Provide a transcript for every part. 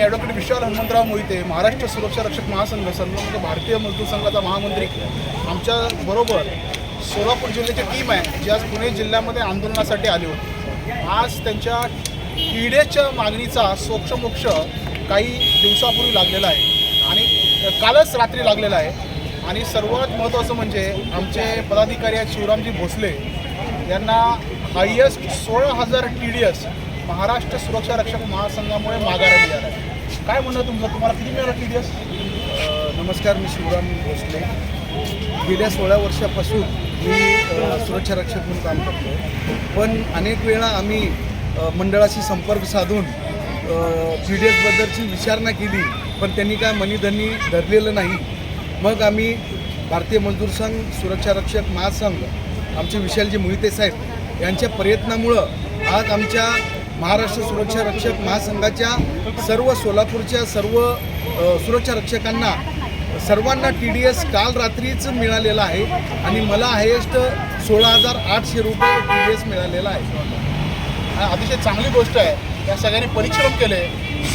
मी advocate Vishal Hanumantrao Mohite Maharashtra सुरक्षा रक्षक महासंघ संघ भारतीय मजदूर संघाचा महामंत्री. आमच्या बरोबर सोलापूर जिल्ह्याची टीम आहे जी आज पुणे जिल्ह्यामध्ये आंदोलनासाठी आली होती. आज त्यांच्या किडेच्या मागणीचा सोक्षमोक्ष काही दिवसापूर्वी लागलेला आहे आणि कालच रात्री लागलेला आहे. आणि सर्वात महत्त्वाचं म्हणजे आमचे पदाधिकारी आहेत शिवरामजी भोसले यांना हायेस्ट सोळा हजार टी डी एस महाराष्ट्र सुरक्षा रक्षक महासंघामुळे माघार मिळाला आहे. काय म्हणणं तुमचं? तुम्हाला किती मिळालं टी डी एस नमस्कार मी शिवराम भोसले. गेल्या सोळा वर्षापासून मी सुरक्षा रक्षक म्हणून काम करतो पण अनेक वेळा आम्ही मंडळाशी संपर्क साधून पी डी एसबद्दलची विचारणा केली पण त्यांनी काय मनीधनी धरलेलं नाही. मग आम्ही भारतीय मजदूर संघ सुरक्षा रक्षक महासंघ आमचे विशालजी मोहिते साहेब यांच्या प्रयत्नामुळं आज आमच्या महाराष्ट्र सुरक्षा रक्षक महासंघाच्या सर्व सोलापूरच्या सर्व सुरक्षा रक्षकांना सर्वांना टी डी एस काल रात्रीच मिळालेला आहे आणि मला हायेस्ट सोळा हजार आठशे रुपये टी डी एस मिळालेला आहे. अतिशय चांगली गोष्ट आहे. या सगळ्यांनी परिश्रम केले.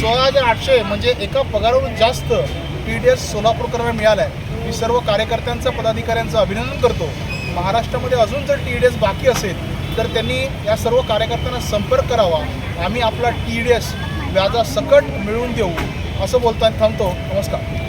सोळा हजार आठशे म्हणजे एका पगारावरून जास्त टी डी एस सोलापूरकरांना मिळाला आहे मी सर्व कार्यकर्त्यांचं पदाधिकाऱ्यांचं अभिनंदन करतो. महाराष्ट्रामध्ये अजून जर टी डी एस बाकी असेल तर त्यांनी या सर्व कार्यकर्त्यांना संपर्क करावा. आम्ही आपला टी डी एस व्याजासकट मिळवून देऊ. असं बोलताना थांबतो. नमस्कार.